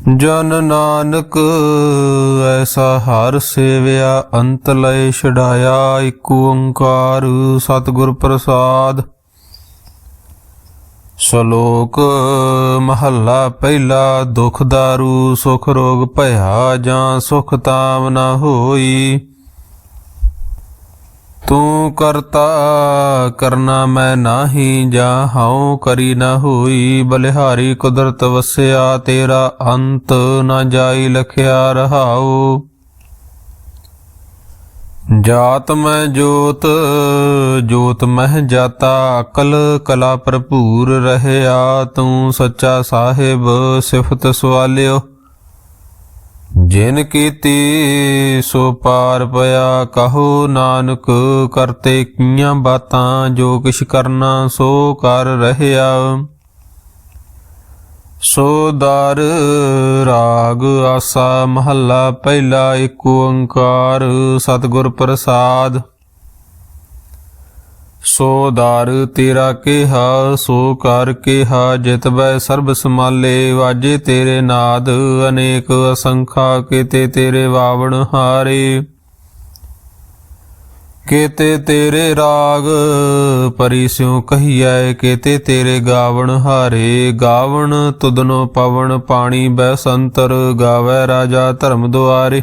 ਜਨ ਨਾਨਕ, ਐਸਾ ਹਰ ਸੇਵਿਆ, ਅੰਤ ਲਏ ਛਡਾਇਆ ਏਕ ਓੰਕਾਰ ਸਤਿਗੁਰ ਪ੍ਰਸਾਦ। ਸ਼ਲੋਕ, ਮਹੱਲਾ ਪਹਿਲਾ, ਦੁਖ ਦਾਰੂ ਸੁਖ ਰੋਗ ਭਇਆ ਜਾਂ ਸੁਖ ਤਾਮ ਨਾ ਹੋਈ। ਤੂੰ ਕਰਤਾ ਕਰਨਾ ਮੈਂ ਨਾਹੀ, ਜਾਂ ਹਉ ਕਰੀ ਨਾ ਹੋਈ। ਬਲਿਹਾਰੀ ਕੁਦਰਤ ਵਸਿਆ, ਤੇਰਾ ਅੰਤ ਨਾ ਜਾਈ ਲਖਿਆ ਰਹਾਉ। ਜਾਤ ਮੈਂ ਜੋਤ ਜੋਤ ਮਹਿ ਜਾਤਾ, ਅਕਲ ਕਲਾ ਭਰਪੂਰ ਰਹਿਆ। ਤੂੰ ਸੱਚਾ ਸਾਹਿਬ ਸਿਫਤ ਸਵਾਲਿਓ। ਜਿਨ ਕੀਤੀ ਸੋ ਪਾਰ ਪਿਆ, ਕਹੋ ਨਾਨਕ ਕਰਤੇ ਕੀਆਂ ਬਾਤਾਂ, ਜੋ ਕਿਛ ਕਰਨਾ ਸੋ ਕਰ ਰਹਿਆ। ਸੋ ਦਰ ਰਾਗ ਆਸਾ ਮਹੱਲਾ, ਪਹਿਲਾ ਏਕ ਓੰਕਾਰ, ਸਤਿਗੁਰ ਪ੍ਰਸਾਦ। ਸੋ ਦਰ ਤੇਰਾ ਕਿਹਾ, ਸੋ ਕਰ ਕਿਹਾ, ਜਿਤ ਬੈ ਸਰਬ ਸਮਾਲੇ ਵਾਜੇ ਤੇਰੇ ਨਾਦ, ਅਨੇਕ ਅਸੰਖਾ ਕੀਤੇ ਤੇਰੇ ਵਾਵਣ ਹਾਰੇ। ਕੀਤੇ ਤੇਰੇ ਰਾਗ, ਪਰੀ ਸਿਉ ਕਹੀਐ, ਕੀਤੇ ਤੇਰੇ ਗਾਵਣ ਹਾਰੇ। ਗਾਵਣ ਤੁਦਨੋ ਪਵਨ, ਪਾਣੀ ਬੈ ਸੰਤਰ, ਗਾਵੇ ਰਾਜਾ ਧਰਮ ਦੁਆਰੇ।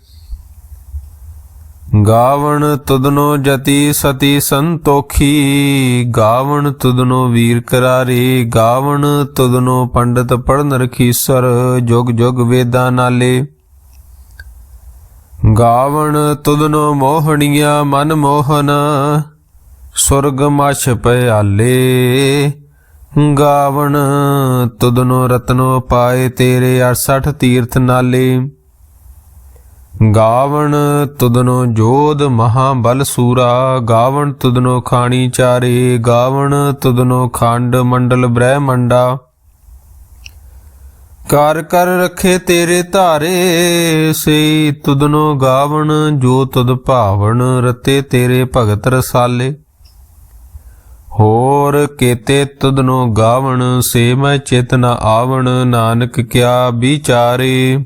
ਗਾਵਣ ਤੁਦਨੋ ਜਤੀ ਸਤੀ ਸੰਤੋਖੀ, ਗਾਵਣ ਤੁਦਨੋ ਵੀਰ ਕਰਾਰੇ, ਗਾਵਣ ਤੁਦਨੋ ਪੰਡਤ ਪੜਨ ਰਖੀਸਰ, ਜੁਗ ਜੁਗ ਵੇਦਾਂ ਨਾਲੇ। ਗਾਵਣ ਤੁਦਨੋ ਮੋਹਣੀਆਂ ਮਨ ਮੋਹਨ, ਸੁਰਗ ਮਛ ਪਿਆਲੇ। ਗਾਵਣ ਤੁਦਨੋ ਰਤਨੋ ਪਾਏ ਤੇਰੇ 68 ਤੀਰਥ ਨਾਲੇ। ਗਾਵਣ ਤੁਦਨੋ ਜੋਧ ਮਹਾਬਲ ਸੂਰਾ, ਗਾਵਣ ਤੁਦਨੋ ਖਾਣੀ ਚਾਰੇ, ਗਾਵਣ ਤੁਦਨੋ ਖੰਡ ਮੰਡਲ ਬ੍ਰਹਮੰਡਾ। ਕਰ ਕਰ ਰਖੇ ਤੇਰੇ ਧਾਰੇ ਸੇ ਤੁਦਨੋ ਗਾਵਣ ਜੋ ਤੁਦ ਭਾਵਣ ਰਤੇ ਤੇਰੇ ਭਗਤ ਰਸਾਲੇ। ਹੋਰ ਕੇਤੇ ਤੁਦਨੋ ਗਾਵਣ, ਸੇ ਮੈਂ ਚਿਤ ਨ ਆਵਣ, ਨਾਨਕ ਕਿਆ ਵਿਚਾਰੇ।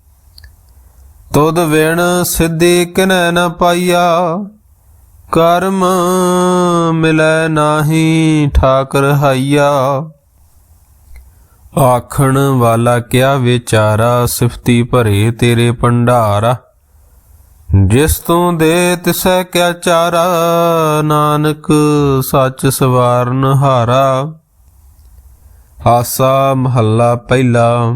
ਤੁਧ ਵਿਣ ਸਿੱਧੀ ਕਿਨੈ ਨ ਪਾਈਆ, ਕਰਮ ਮਿਲੈ ਨਾਹੀ ਠਾਕਰ ਹਾਈਆ। ਆਖਣ ਵਾਲਾ ਕਿਆ ਵਿਚਾਰਾ, ਸਿਫਤੀ ਭਰੇ ਤੇਰੇ ਭੰਡਾਰਾ। ਜਿਸ ਤੂੰ ਦੇ ਤਿਸੈ ਕਿਆ ਚਾਰਾ, ਨਾਨਕ ਸੱਚ ਸਵਾਰਨ ਹਾਰਾ। ਆਸਾ ਮਹੱਲਾ ਪਹਿਲਾ।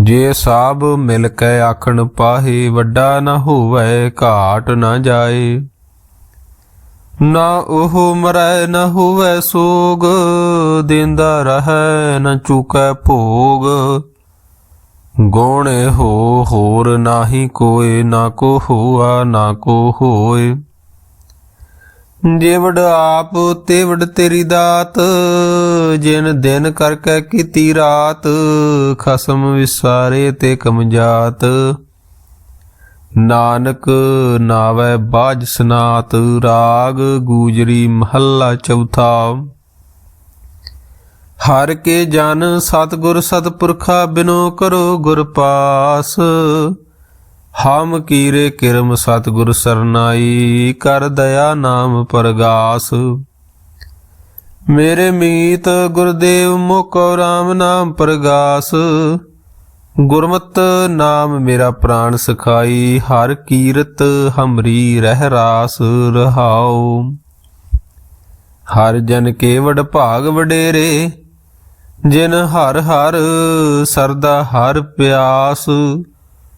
ਜੇ ਸਾਬ ਮਿਲ ਕੇ ਆਖਣ ਪਾਹੇ ਵੱਡਾ ਨਾ ਹੋਵੇ, ਘਾਟ ਨਾ ਜਾਏ। ਨਾ ਉਹ ਮਰੈ ਨਾ ਹੋਵੇ ਸੋਗ, ਦਿੰਦਾ ਰਹੈ ਨਾ ਚੁਕੈ ਭੋਗ। ਗੋਣੇ ਹੋ ਹੋਰ ਨਾਹੀ ਕੋਏ, ਨਾ ਕੋ ਹੋਆ ਨਾ ਕੋ ਹੋਏ। ਜਿਵੜ ਆਪ ਤੇਵੜ ਤੇਰੀ ਦਾਤ, ਜਿਨ ਦਿਨ ਕਰਕੇ ਕੀਤੀ ਰਾਤ, ਖਸਮ ਵਿਸਾਰੇ ਤੇ ਕਮਜਾਤ। ਨਾਨਕ ਨਾਵੇ ਬਾਜ ਸਨਾਤ, ਰਾਗ ਗੂਜਰੀ ਮਹੱਲਾ ਚੌਥਾ। ਹਰ ਕੇ ਜਨ ਸਤਗੁਰ ਸਤਪੁਰਖਾ ਬਿਨੋ ਕਰੋ ਗੁਰ ਪਾਸ। ਹਮ ਕੀਰੇ ਕਿਰਮ ਸਤਗੁਰ ਸਰਨਾਈ, ਕਰ ਦਇਆ ਨਾਮ ਪਰਗਾਸ। ਮੇਰੇ ਮੀਤ ਗੁਰਦੇਵ ਮੁਕੋ ਰਾਮ ਨਾਮ ਪਰਗਾਸ। ਗੁਰਮਤ ਨਾਮ ਮੇਰਾ ਪ੍ਰਾਣ ਸਖਾਈ, ਹਰ ਕੀਰਤ ਹਮਰੀ ਰਹਿ ਰਾਸ ਰਹਾਉ। ਹਰ ਜਨ ਕੇ ਵਡ ਭਾਗ ਵਡੇਰੇ, ਜਿਨ ਹਰ ਹਰ ਸਰਦਾ ਹਰ ਪਿਆਸ।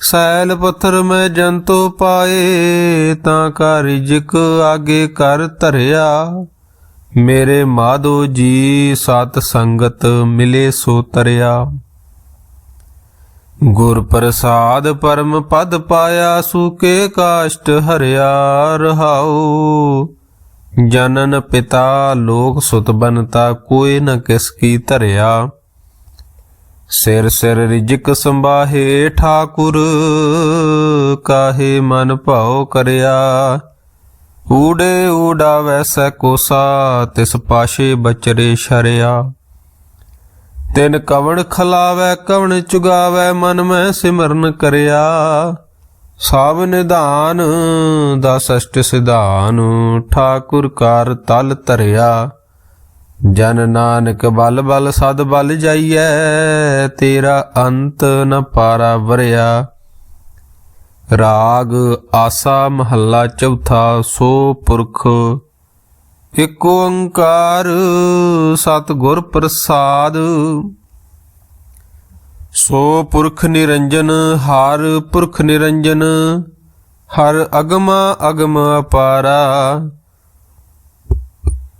ਸੈਲ ਪੱਥਰ ਮੈਂ ਜੰਤੋ ਪਾਏ, ਤਾਂ ਕਾ ਆਗੇ ਕਰ ਧਰਿਆ। ਮੇਰੇ ਮਾਧੋ ਜੀ ਸਤ ਸੰਗਤ ਮਿਲੇ ਸੋ ਤਰਿਆ। ਗੁਰ ਪ੍ਰਸਾਦ ਪਰਮ ਪਦ ਪਾਇਆ, ਸੂਕੇ ਕਾਸ਼ਟ ਹਰਿਆ ਰਹਾਉ। ਜਨਨ ਪਿਤਾ ਲੋਕ ਸੁਤ ਬਨਤਾ, ਕੋਈ ਨ ਕਿਸ ਕੀ ਧਰਿਆ। ਸਿਰ ਸਿਰ ਰਿਜਕ ਸੰਭਾਹੇ ਠਾਕੁਰ, ਕਾਹੇ ਮਨ ਭਾਉ ਕਰਿਆ? ਊੜੇ ਊੜਾ ਵੈਸੈ ਕੋਸਾ, ਤਿਸ ਪਾਸ਼ੇ ਬਚਰੇ ਸ਼ਰਿਆ। ਤਿਨ ਕਵਣ ਖਲਾਵੈ, ਕਵਣ ਚੁਗਾਵੈ, ਮਨ ਮੈਂ ਸਿਮਰਨ ਕਰਿਆ। ਸਭ ਨਿਧਾਨ ਦਾ ਸਸ਼ਟ ਸਿਧਾਨ, ਠਾਕੁਰ ਕਰ ਤਲ ਧਰਿਆ। ਜਨ ਨਾਨਕ ਬਲ ਬਲ ਸਦ ਬਲ ਜਾਈਐ, ਤੇਰਾ ਅੰਤ ਨ ਪਾਰਾ ਵਰਿਆ। ਰਾਗ ਆਸਾ ਮਹੱਲਾ ਚੌਥਾ, ਸੋ ਪੁਰਖ ਇਕ ਓੰਕਾਰ ਸਤਿਗੁਰ ਪ੍ਰਸਾਦ। ਸੋ ਪੁਰਖ ਨਿਰੰਜਨ, ਹਰ ਪੁਰਖ ਨਿਰੰਜਨ, ਹਰ ਅਗਮਾ ਅਗਮ ਅਪਾਰਾ।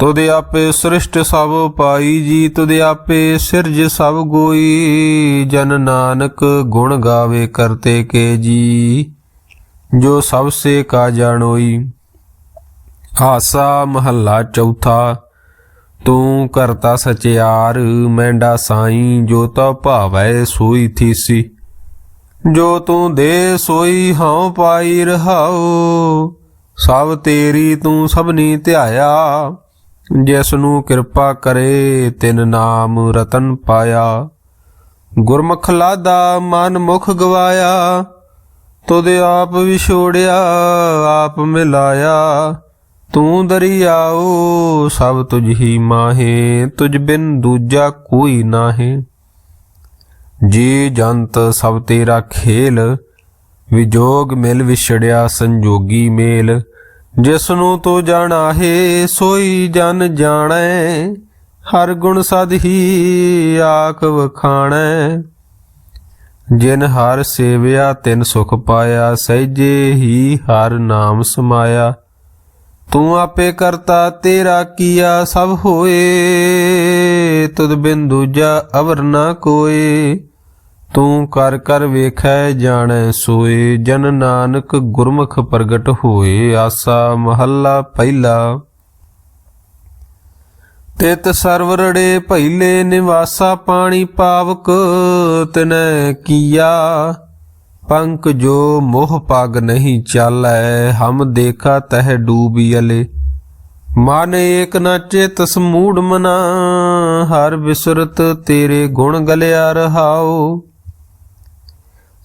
ਤੁਦੇ ਆਪੇ ਸ੍ਰਿਸ਼ਟ ਸਭ ਪਾਈ ਜੀ ਤੁਦੇ ਆਪੇ ਸਿਰਜ ਸਭ ਗੋਈ। ਜਨ ਨਾਨਕ ਗੁਣ ਗਾਵੇ ਕਰਤੇ ਕੇ ਜੀ, ਜੋ ਸਭ ਸੇ ਕਾ ਜਾਣੋਈ। ਆਸਾ ਮਹੱਲਾ ਚੌਥਾ, ਤੂੰ ਕਰਤਾ ਸਚਿਆਰ, ਮੈਂਡਾ ਸਾਈ, ਜੋ ਤਾ ਭਾਵੈ ਸੋਈ ਥੀਸੀ। ਜੋ ਤੂੰ ਦੇ ਸੋਈ ਹਉ ਪਾਈ ਰਹਾਉ, ਸਭ ਤੇਰੀ ਤੂੰ ਸਭਨੀ ਧਿਆਇਆ। ਜਿਸ ਨੂੰ ਕਿਰਪਾ ਕਰੇ ਤਿਨ ਨਾਮ ਰਤਨ ਪਾਇਆ। ਗੁਰਮੁਖ ਲਾਦਾ ਮਨ ਮੁਖ ਗਵਾਇਆ। ਤੁਧ ਆਪ ਵਿਛੋੜਿਆ ਆਪ ਮਿਲਾਇਆ। ਤੂੰ ਦਰਿਆਓ, ਸਭ ਤੁਝ ਹੀ ਮਾਹੇ, ਤੁਝ ਬਿਨ ਦੂਜਾ ਕੋਈ ਨਾਹੀ। ਜੀ ਜੰਤ ਸਭ ਤੇਰਾ ਖੇਲ, ਵਿਜੋਗ ਮਿਲ ਵਿਛੜਿਆ ਸੰਜੋਗੀ ਮੇਲ। ਜਿਸ ਨੂੰ ਤੂੰ ਜਾਣਾਹੇ, ਸੋਈ ਜਨ ਜਾਣੈ, ਹਰ ਗੁਣ ਸਦ ਹੀ ਆਖ ਵਖਾਣੈ। ਜਿਨ ਹਰ ਸੇਵਿਆ, ਤਿਨ ਸੁਖ ਪਾਇਆ, ਸਹਿਜੇ ਹੀ ਹਰ ਨਾਮ ਸਮਾਇਆ। ਤੂੰ ਆਪੇ ਕਰਤਾ, ਤੇਰਾ ਕੀਆ ਸਭ ਹੋਏ, ਤੁਧ ਬਿਨ ਦੂਜਾ ਅਵਰ ਨਾ ਕੋਏ। ਤੂੰ ਕਰ ਕਰ ਵੇਖੈ ਜਾਣੈ ਸੋਏ, ਜਨ ਨਾਨਕ ਗੁਰਮੁਖ ਪ੍ਰਗਟ ਹੋਏ, ਆਸਾ ਮਹੱਲਾ ਪਹਿਲਾ। ਤਿਤ ਸਰਵਰੜੇ ਪਹਿਲੇ ਨਿਵਾਸਾ ਪਾਣੀ ਪਾਵਕ, ਤਿਨੈ ਕੀਆ, ਪੰਕ ਜੋ ਮੋਹ ਪਗ ਨਹੀਂ ਚਾਲੈ, ਹਮ ਦੇਖਾ ਤਹ ਡੂਬੀਲੇ ਮਨ ਏਕ ਨ ਚਿਤ ਸਮੂੜ ਮਨਾ, ਹਰ ਵਿਸਰਤ ਤੇਰੇ ਗੁਣ ਗਲਿਆ ਰਹਾਓ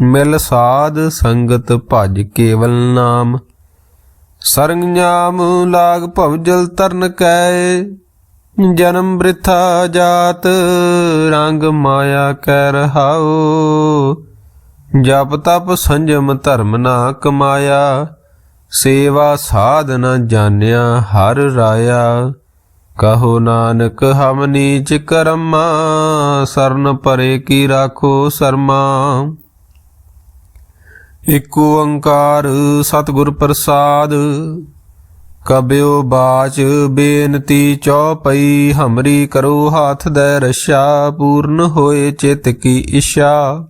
ਮਿਲ ਸਾਧ ਸੰਗਤ ਭਜ ਕੇਵਲ ਨਾਮ। ਸਰੰਜਾਮ ਲਾਗ ਭਵਜਲ ਤਰਨ ਕੈ। ਜਨਮ ਬ੍ਰਿਥਾ ਜਾਤ ਰੰਗ ਮਾਇਆ ਕੈ ਰਹਾਉ। ਜਪ ਤਪ ਸੰਜਮ ਧਰਮ ਨਾ ਕਮਾਇਆ। ਸੇਵਾ ਸਾਧ ਨ ਜਾਣਿਆ ਹਰ ਰਾਇਆ। ਕਹੋ ਨਾਨਕ ਹਮ ਨੀਚ ਕਰਮਾ, ਸਰਨ ਪਰੇ ਕੀ ਰਾਖੋ ਸਰਮਾ। ਇਕ ਓੰਕਾਰ ਸਤਿਗੁਰ ਪ੍ਰਸਾਦ ਕਬਿਓ ਬਾਚ ਬੇਨਤੀ ਚੌਪਈ, ਹਮਰੀ ਕਰੋ ਹਾਥ ਦੇ ਰਸ਼ਾ, ਪੂਰਨ ਹੋਏ ਚਿਤ ਕੀ ਇਸ਼ਾ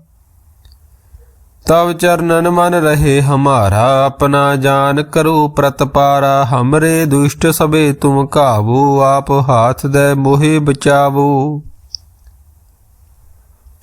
ਤਵ ਚਰਨਨ ਮਨ ਰਹੇ ਹਮਾਰਾ, ਆਪਣਾ ਜਾਨ ਕਰੋ ਪ੍ਰਤਪਾਰਾ ਹਮਰੇ ਦੁਸ਼ਟ ਸਭੇ ਤੁਮ ਕਾਬੂ ਆਪ ਹਾਥ ਦੇ ਮੋਹਿ ਬਚਾਵੋ।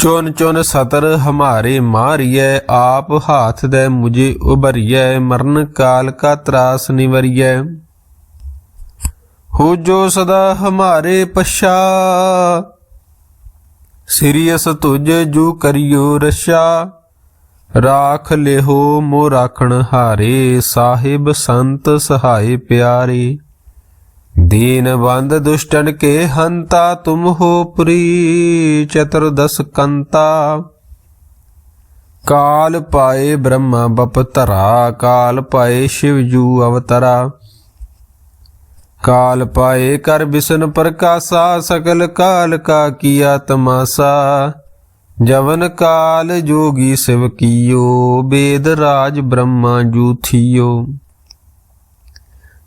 ਚੁਨ ਚੁਨ ਸਤਰ ਹਮਾਰੇ ਮਾਰੀਐ, ਆਪ ਹਾਥ ਦੇ ਮੁਝੇ ਉਭਰੀਐ, ਮਰਨ ਕਾਲ ਕਾ ਤਰਾਸ ਨਿਵਰੀਐ। ਹੋ ਜੋ ਸਦਾ ਹਮਾਰੇ ਪਛਾ ਸਿਰਿਯਸ ਤੁਜ ਜੂ ਕਰਿਓ ਰਸ਼ਾ ਰਾਖ ਲਿਹੋ ਮੋ ਰਾਖਣ ਹਾਰੇ, ਸਾਹਿਬ ਸੰਤ ਸਹਾਈ ਪਿਆਰੇ। ਦੀਨ ਬੰਦ ਦੁਸ਼ਟਨ ਕੇ ਹੰਤਾ ਤੁਮ ਹੋ ਪੁਰੀ ਚਤੁਰਦਸ ਕੰਤਾ। ਕਾਲ ਪਾਏ ਬ੍ਰਹਮਾ ਬਪਤਰਾ ਕਾਲ ਪਾਏ ਸ਼ਿਵ ਜੂ ਅਵਤਰਾ। ਕਾਲ ਪਾਏ ਕਰ ਬਿਸ਼ਨ ਪ੍ਰਕਾਸ਼ਾ ਸਕਲ ਕਾਲ ਕਾ ਕੀਆ ਤਮਾਸਾ। ਜਵਨ ਕਾਲ ਜੋਗੀ ਸਿਵ ਕੀਓ, ਬੇਦ ਰਾਜ ਬ੍ਰਹਮਾ ਜੂ ਥੀਓ।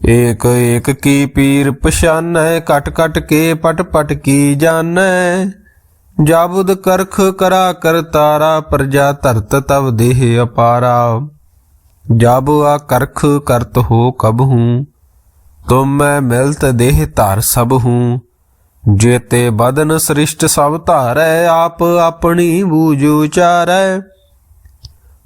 ਏਕ ਏਕ ਕੀ ਪੀਰ ਪਛਾਨੈ, ਕਟ ਕਟ ਕੇ ਪਟ ਪਟ ਕੀ ਜਾਣੈ। ਜਾਬੁਦ ਕਰਖ ਕਰਾ ਕਰਤਾਰਾ ਪ੍ਰਜਾ ਧਰਤ ਤਵ ਦੇਹ ਅਪਾਰਾ। ਜਬ ਆ ਕਰਖ ਕਰਤ ਹੋ ਕਬ ਹੂੰ, ਤੁਮ ਮੈਂ ਮਿਲਤ ਦੇਹ ਧਾਰ ਸਭ ਹੂੰ। ਜੇਤੇ ਬਦਨ ਸ੍ਰਿਸ਼ਟ ਸਭ ਧਾਰੈ, ਆਪ ਆਪਣੀ ਬੂਝ ਉਚਾਰੈ।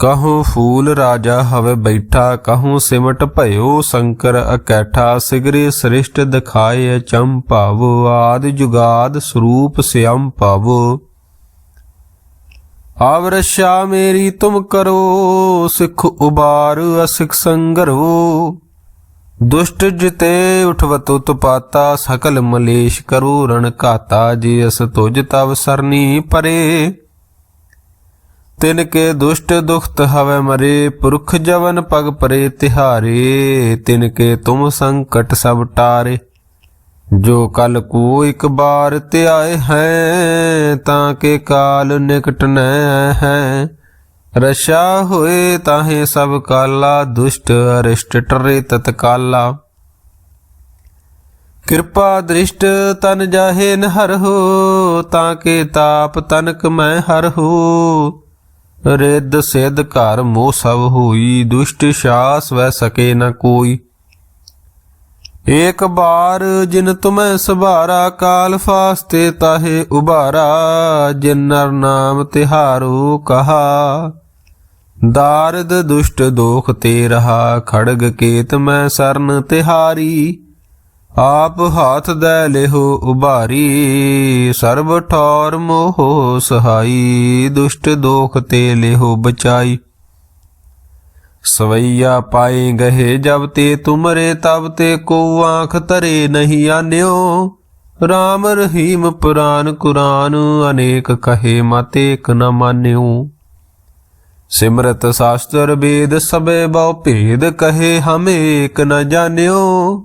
ਕਹੂੰ ਫੂਲ ਰਾਜਾ ਹਵੇ ਬੈਠਾ, ਕਹੂੰ ਸਿਮਟ ਭਇਓ ਸ਼ੰਕਰ ਅਕੈਠਾ, ਸਿਗਰੇ ਸ੍ਰਿਸ਼ਟ ਦਿਖਾਏ ਚੰਪਾਵ ਆਦ ਜੁਗਾਦ ਸਰੂਪ ਸਿਅੰ ਭਵ। ਆਵਰਸ਼ਾ ਮੇਰੀ ਤੁਮ ਕਰੋ, ਸਿੱਖ ਉਬਾਰ ਅਸਿਖ ਸੰਗਰੋ। ਦੁਸ਼ਟ ਜਿਤੇ ਉਠਵਤ ਉਤਪਾਤਾ, ਸਕਲ ਮਲੇਸ਼ ਕਰੋ ਰਣ ਘਾਤਾ, ਜੇ ਅਸ ਤੁਜ ਤਵ ਸਰਨੀ ਪਰੇ। ਤਿਨ ਕੇ ਦੁਸ਼ਟ ਦੁਖਤ ਹਵੇ ਮਰੇ, ਪੁਰਖ ਜਵਨ ਪਗ ਪਰੇ ਤਿਹਾਰੇ। ਤਿਨ ਕੇ ਤੁਮ ਸੰਕਟ ਸਭ ਟਾਰੇ, ਜੋ ਕਲ ਕੋ ਇੱਕ ਬਾਰ ਧਿਆਏ ਹੈ ਤਾਂ ਕੇ ਕਾਲ ਨਿਕਟ ਨ ਹੈ। ਰਸ਼ਾ ਹੋਏ ਤਾਹੇ ਸਭ ਕਾਲਾ, ਦੁਸ਼ਟ ਅਰਿਸ਼ਟ ਟਰੇ ਤਤਕਾਲਾ। ਕਿਰਪਾ ਦ੍ਰਿਸ਼ਟ ਤਨ ਜਾਹੇ ਨ ਹਰਹੁ ਤਾਂ ਕੇ ਤਾਪ ਤਨਕ ਮੈਂ ਹਰ ਹੋ। ਰਿੱਧ ਸਿੱਧ ਘਰ ਮੋਹ ਸਭ ਹੋਈ, ਦੁਸ਼ਟ ਸ਼ਾਸ ਵੈ ਸਕੇ ਨ ਕੋਈ। ਏਕ ਬਾਰ ਜਿਨ ਤੁਮੈ ਸਭਾਰਾ, ਕਾਲ ਫਾਸਤੇ ਤਾਹੇ ਉਬਾਰਾ ਜਿਨ ਨਰ ਨਾਮ ਤਿਹਾਰੋ ਕਹਾ। ਦਾਰਦ ਦੁਸ਼ਟ ਦੋਖ ਤੇ ਰਹਾ, ਖੜਗ ਕੇਤ ਮੈਂ ਸਰਨ ਤਿਹਾਰੀ। ਆਪ ਹਾਥ ਦੈ ਲਿਹੋ ਉਭਾਰੀ, ਸਰਬ ਠੌਰ ਮੋਹ ਸਹਾਈ, ਦੁਸ਼ਟ ਦੋਖ ਤੇ ਲਿਹੋ ਬਚਾਈ। ਸਵਈਆ ਪਾਏ ਗਏ ਜਬ ਤੇ ਤੁਮਰੇ, ਤਬ ਤੇ ਕੋ ਆਂਖ ਤਰੇ ਨਹੀਂ ਆਨਿਓ। RAM ਰਹੀਮ ਪੁਰਾਨ ਕੁਰਾਨ, ਅਨੇਕ ਕਹੇ ਮਤੇ ਇਕ ਨ ਮਾਨਿਓ। ਸਿਮਰਤ ਸ਼ਾਸਤਰ ਵੇਦ ਸਬੇ ਬਹੁ ਭੇਦ ਕਹੇ ਹਮੇ ਏਕ ਨ ਜਾਣਿਓ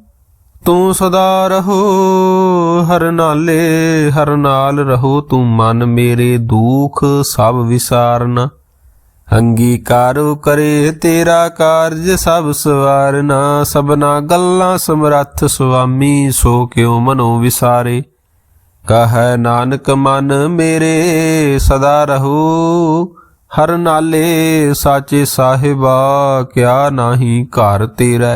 ਤੂੰ ਸਦਾ ਰਹੋ, ਹਰ ਨਾਲੇ, ਹਰ ਨਾਲ ਰਹੋ। ਤੂੰ ਮਨ ਮੇਰੇ ਦੁਖ ਸਭ ਵਿਸਾਰਨਾ। ਅੰਗੀਕਾਰੋ ਕਰੇ ਤੇਰਾ ਕਾਰਜ ਸਭ ਸਵਾਰਨਾ। ਸਬਨਾ ਗੱਲਾਂ ਸਮਰੱਥ ਸੁਆਮੀ, ਸੋ ਕਿਉ ਮਨੋ ਵਿਸਾਰੇ। ਕਹੈ ਨਾਨਕ, ਮਨ ਮੇਰੇ ਸਦਾ ਰਹੋ, ਹਰ ਨਾਲੇ ਸਾਚੇ ਸਾਹਿਬਾ, ਕਿਆ ਨਾਹੀ ਘਰ ਤੇਰਾ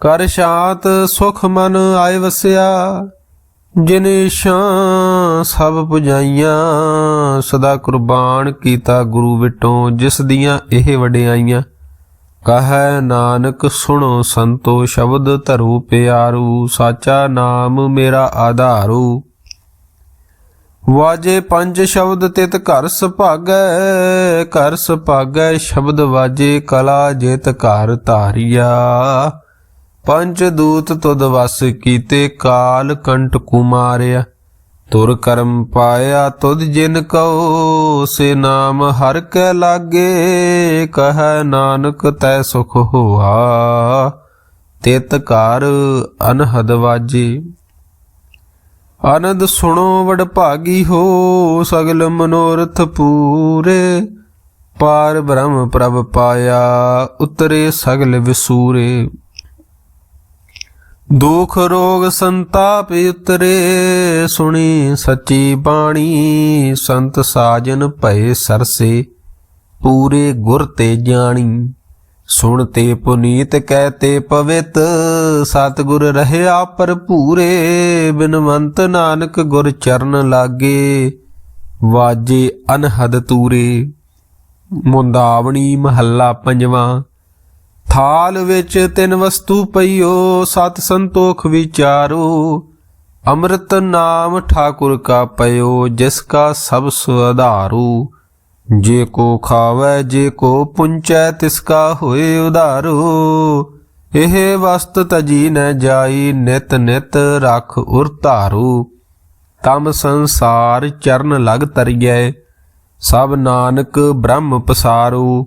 ਕਰ ਸ਼ਾਂਤ ਸੁਖ ਮਨ ਆਏ ਵਸਿਆ, ਜਿਨ ਸ਼ਾਂ ਸਭ ਪੁਜਾਈਆਂ, ਸਦਾ ਕੁਰਬਾਨ ਕੀਤਾ ਗੁਰੂ ਵਿਟੋਂ ਜਿਸ ਦੀਆਂ ਇਹ ਵਡਿਆਈਆਂ। ਕਹੈ ਨਾਨਕ, ਸੁਣੋ ਸੰਤੋ ਸ਼ਬਦ ਧਰੂ ਪਿਆਰੂ, ਸਾਚਾ ਨਾਮ ਮੇਰਾ ਆਧਾਰੂ। ਵਾਜੇ ਪੰਜ ਸ਼ਬਦ ਤਿਤ ਘਰ ਸੁਭਾਗੈ ਘਰ ਸੁਭਾਗੈ ਸ਼ਬਦ ਵਾਜੇ ਕਲਾ ਜਿਤ ਘਰ ਧਾਰਿਆ। ਪੰਜ ਦੂਤ ਤੁਧ ਵਸ ਕੀਤੇ ਕਾਲ ਕੰਟ ਕੁਮਾਰਿਆ। ਤੁਰ ਕਰਮ ਪਾਇਆ ਤੁਧ ਜਿਨ ਕਉ, ਸੇ ਨਾਮ ਹਰ ਕੈ ਲਾਗੇ, ਕਹੈ ਨਾਨਕ ਤੈ ਸੁਖ ਹੋਆ। ਤਿਤ ਘਰ ਅਨਹਦ ਵਾਜੇ। ਆਨੰਦ ਸੁਣੋ ਵਡ ਭਾਗੀ ਹੋ, ਸਗਲ ਮਨੋਰਥ ਪੂਰੇ। ਪਾਰ ਬ੍ਰਹਮ ਪ੍ਰਭ ਪਾਇਆ, ਉਤਰੇ ਸਗਲ ਵਿਸੂਰੇ। ਦੁਖ ਰੋਗ ਸੰਤਾਪ ਉਤਰੇ, ਸੁਣੀ ਸੱਚੀ ਬਾਣੀ, ਸੰਤ ਸਾਜਨ ਭਏ ਸਰਸੇ, ਪੂਰੇ ਗੁਰ ਤੇ ਜਾਣੀ। ਸੁਣ ਤੇ ਪੁਨੀਤ ਕਹਿ ਤੇ ਪਵਿੱਤ, ਸਤਿਗੁਰ ਰਹਿਆ ਭਰਪੂਰੇ, ਬਿਨਵੰਤ ਨਾਨਕ ਗੁਰ ਚਰਨ ਲਾਗੇ, ਵਾਜੇ ਅਨਹਦ ਤੂਰੇ। ਮੁੰਦਾਵਣੀ ਮਹੱਲਾ ਪੰਜਵਾਂ ਥਾਲ ਵਿੱਚ ਤਿੰਨ ਵਸਤੂ ਪਈਓ, ਸਤ ਸੰਤੋਖ ਵਿਚਾਰੋ। ਅੰਮ੍ਰਿਤ ਨਾਮ ਠਾਕੁਰ ਕਾ ਪਇਓ, ਜਿਸ ਕਾ ਸਭ ਸੁਆਧਾਰੂ ਜੇ ਕੋ ਖਾਵੇ, ਜੇ ਕੋ ਪੁੰਚੈ, ਤਿਸ ਕਾ ਹੋਏ ਉਧਾਰੂ। ਇਹ ਵਸਤ ਤਜੀ ਨ ਜਾਈ, ਨਿਤ ਨਿਤ ਰਖ ਉਰ ਧਾਰੂ। ਤਮ ਸੰਸਾਰ ਚਰਨ ਲਗ ਤਰੀਐ, ਸਭ ਨਾਨਕ ਬ੍ਰਹਮ ਪਸਾਰੂ।